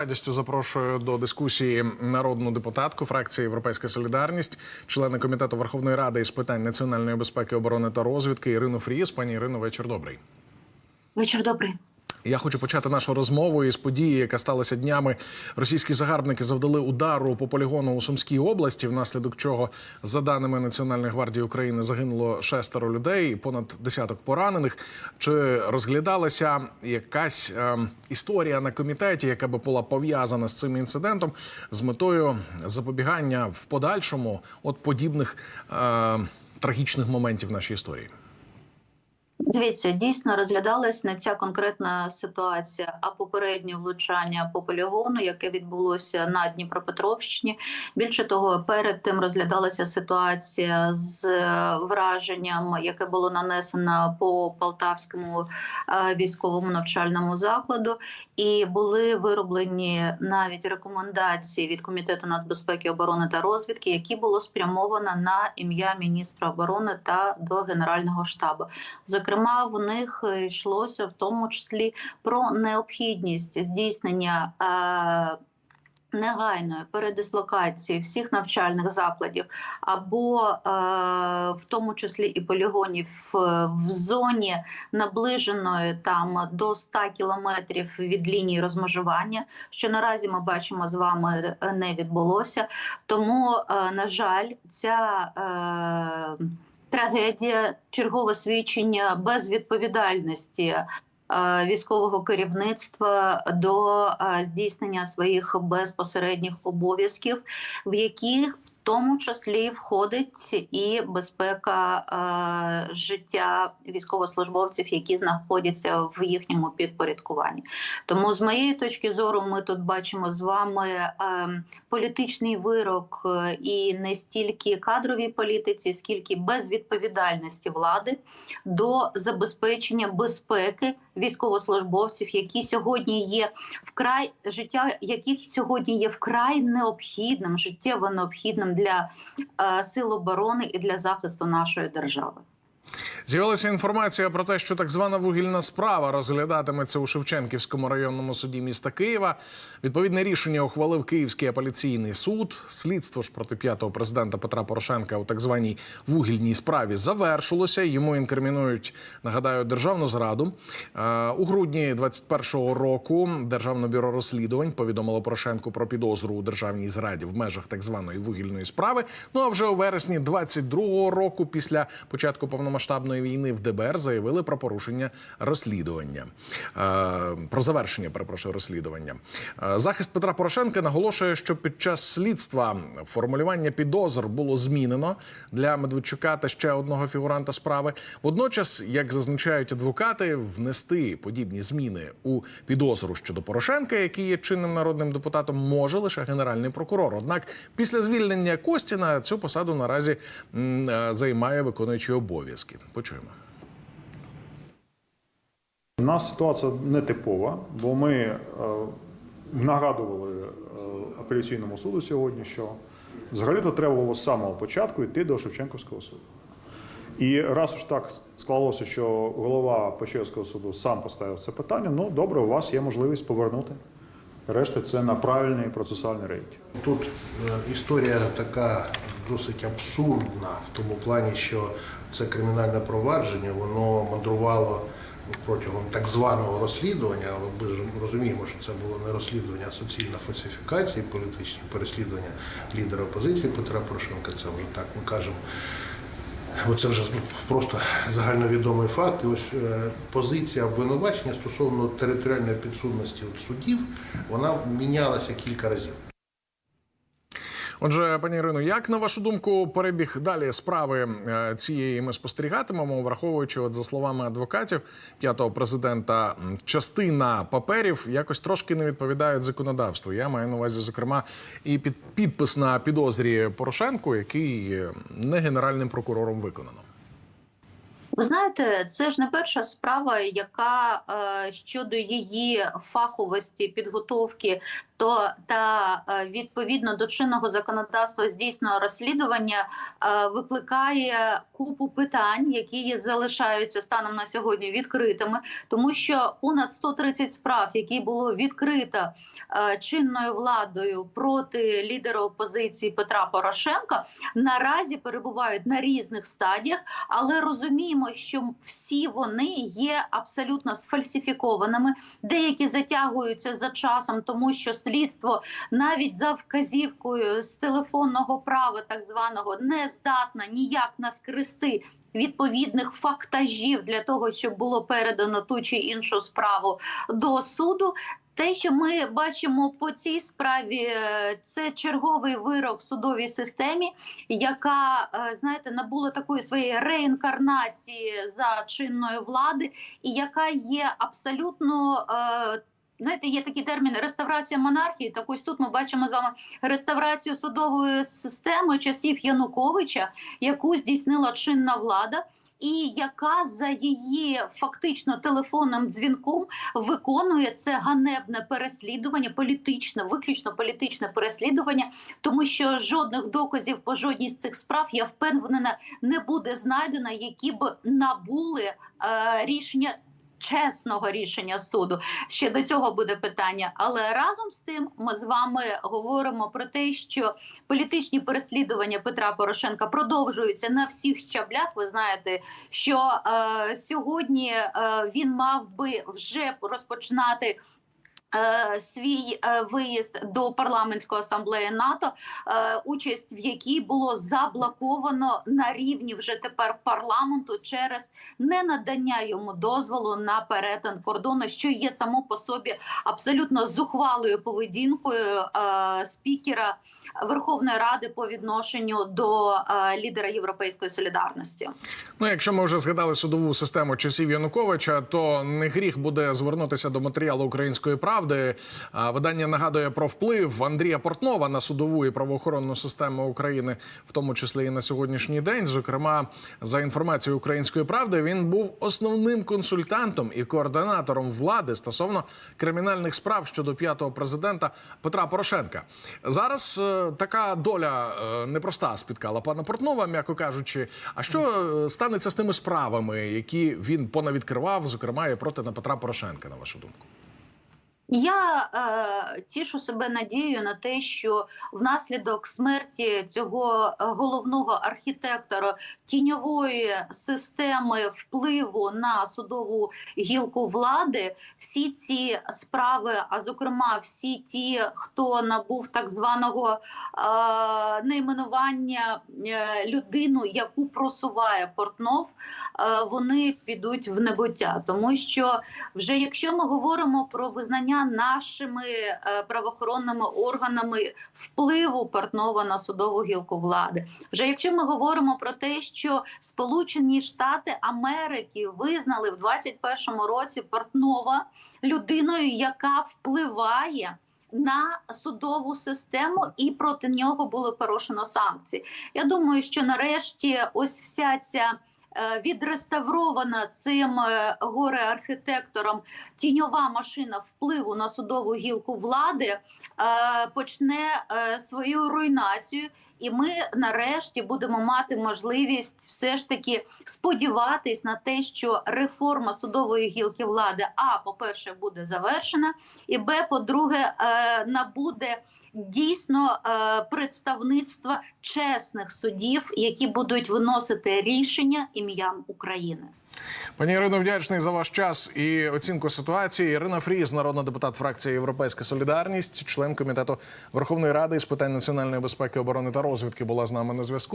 Радістю запрошую до дискусії народну депутатку фракції Європейська Солідарність, члени комітету Верховної Ради із питань національної безпеки, оборони та розвідки Ірину Фріс. Пані Ірино, вечір добрий. Вечір добрий. Я хочу почати нашу розмову із події, яка сталася днями. Російські загарбники завдали удару по полігону у Сумській області, внаслідок чого, за даними Національної гвардії України, загинуло шестеро людей, понад десяток поранених. Чи розглядалася якась е, історія на комітеті, яка би була пов'язана з цим інцидентом, з метою запобігання в подальшому от подібних е, трагічних моментів в нашій історії? Дивіться, дійсно розглядалась не ця конкретна ситуація, а попереднє влучання по полігону, яке відбулося на Дніпропетровщині. Більше того, перед тим розглядалася ситуація з е, враженням, яке було нанесено по Полтавському е, військовому навчальному закладу, і були вироблені навіть рекомендації від комітету нацбезпеки, оборони та розвідки, які було спрямовано на ім'я міністра оборони та до генерального штабу. Зокрема, в них йшлося в тому числі про необхідність здійснення. Е- Негайної передислокації всіх навчальних закладів, або е, в тому числі і полігонів е, в зоні наближеної там до 100 кілометрів від лінії розмежування, що наразі ми бачимо з вами е, не відбулося. Тому, е, на жаль, ця е, трагедія, чергове свідчення безвідповідальності військового керівництва до е, здійснення своїх безпосередніх обов'язків, в яких в тому числі входить і безпека е, життя військовослужбовців, які знаходяться в їхньому підпорядкуванні. Тому, з моєї точки зору, ми тут бачимо з вами е, політичний вирок е, і не стільки кадровій політиці, скільки безвідповідальності влади до забезпечення безпеки військовослужбовців, які сьогодні є вкрай життя, яких сьогодні є вкрай необхідним, життєво необхідним для е, сил оборони і для захисту нашої держави. З'явилася інформація про те, що так звана вугільна справа розглядатиметься у Шевченківському районному суді міста Києва. Відповідне рішення ухвалив Київський апеляційний суд. Слідство ж проти п'ятого президента Петра Порошенка у так званій вугільній справі завершилося. Йому інкримінують, нагадаю, державну зраду. Е, У грудні 21-го року Державне бюро розслідувань повідомило Порошенку про підозру у державній зраді в межах так званої вугільної справи. Ну а вже у вересні 22-го року, після початку повномасштабної війни в ДБР заявили про порушення розслідування Е, про завершення перепрошую розслідування. Е, Захист Петра Порошенка наголошує, що під час слідства формулювання підозр було змінено для Медведчука та ще одного фігуранта справи. Водночас, як зазначають адвокати, внести подібні зміни у підозру щодо Порошенка, який є чинним народним депутатом, може лише генеральний прокурор. Однак, після звільнення Костіна цю посаду наразі е, займає виконуючий обов'язки. Почуємо. У нас ситуація нетипова, бо ми е, нагадували е, апеляційному суду сьогодні, що взагалі-то треба було з самого початку йти до Шевченківського суду. І раз уж так склалося, що голова Печерського суду сам поставив це питання, ну добре, у вас є можливість повернути. Решта це на правильний процесуальний рейтинг. Тут е, історія така досить абсурдна в тому плані, що це кримінальне провадження, воно мандрувало протягом так званого розслідування, але ми ж розуміємо, що це було не розслідування, а суцільна фальсифікація, політичні переслідування лідера опозиції Петра Порошенка. Це вже так ми кажемо. Бо це вже просто загальновідомий факт. І ось е, позиція обвинувачення стосовно територіальної підсудності судів, вона мінялася кілька разів. Отже, пані Ірино, як на вашу думку, перебіг далі справи е, цієї ми спостерігатимемо, враховуючи, от за словами адвокатів п'ятого президента, частина паперів якось трошки не відповідають законодавству. Я маю на увазі, зокрема, і під підпис на підозрі Порошенку, який е, не генеральним прокурором виконано. Ви знаєте, це ж не перша справа, яка е, щодо її фаховості, підготовки то та е, відповідно до чинного законодавства здійсненого розслідування е, викликає купу питань, які залишаються станом на сьогодні відкритими, тому що понад 130 справ, які було відкрито чинною владою проти лідера опозиції Петра Порошенка, наразі перебувають на різних стадіях, але розуміємо, що всі вони є абсолютно сфальсифікованими. Деякі затягуються за часом, тому що слідство навіть за вказівкою з телефонного права, так званого, не здатна ніяк наскрести. Відповідних фактажів для того, щоб було передано ту чи іншу справу до суду. Те, що ми бачимо по цій справі, е, це черговий вирок судовій системі, яка е, знаєте набула такої своєї реінкарнації за чинної влади, і яка є абсолютно. е, Знаєте, є такий термін реставрація монархії. Так ось тут ми бачимо з вами реставрацію судової системи часів Януковича, яку здійснила чинна влада, і яка за її фактично телефонним дзвінком виконує це ганебне переслідування, політичне, виключно політичне переслідування, тому що жодних доказів по жодній з цих справ я впевнена не буде знайдено, які б набули е, рішення. Чесного рішення суду ще до цього буде питання, але разом з тим ми з вами говоримо про те, що політичні переслідування Петра Порошенка продовжуються на всіх щаблях. Ви знаєте, що е, сьогодні е, він мав би вже розпочинати. Е, Свій е, виїзд до парламентської асамблеї НАТО, е, участь в якій було заблоковано на рівні вже тепер парламенту через ненадання йому дозволу на перетин кордону, що є само по собі абсолютно зухвалою поведінкою спікера Верховної Ради по відношенню до е, лідера Європейської солідарності. Ну, якщо ми вже згадали судову систему часів Януковича, то не гріх буде звернутися до матеріалу української правди. Видання нагадує про вплив Андрія Портнова на судову і правоохоронну систему України, в тому числі і на сьогоднішній день. Зокрема, за інформацією української правди, він був основним консультантом і координатором влади стосовно кримінальних справ щодо п'ятого президента Петра Порошенка. Зараз е, така доля е, непроста спіткала пана Портнова, м'яко кажучи. А що е, станеться з тими справами, які він понавідкривав, зокрема і проти на Петра Порошенка, на вашу думку? Я е, тішу себе надією на те, що внаслідок смерті цього е, головного архітектора тіньової системи впливу на судову гілку влади, всі ці справи, а зокрема, всі ті, хто набув так званого е, найменування е, людину, яку просуває Портнов, е, вони підуть в небуття, тому що вже якщо ми говоримо про визнання нашими е, правоохоронними органами впливу Портнова на судову гілку влади, вже якщо ми говоримо про те, що Сполучені Штати Америки визнали в 21-му році Портнова людиною, яка впливає. На судову систему і проти нього було порушено санкції. Я думаю, що нарешті ось вся ця відреставрована цим е, горе-архітектором тіньова машина впливу на судову гілку влади е, почне е, свою руйнацію. І ми нарешті будемо мати можливість все ж таки сподіватись на те, що реформа судової гілки влади а по-перше буде завершена, і б, по-друге, е, набуде дійсно е, представництва чесних судів, які будуть виносити рішення ім'ям України. Пані Ірино, вдячний за ваш час і оцінку ситуації. Ірина Фріз, народна депутат фракції Європейська Солідарність, член комітету Верховної Ради з питань національної безпеки, оборони та розвідки, була з нами на зв'язку.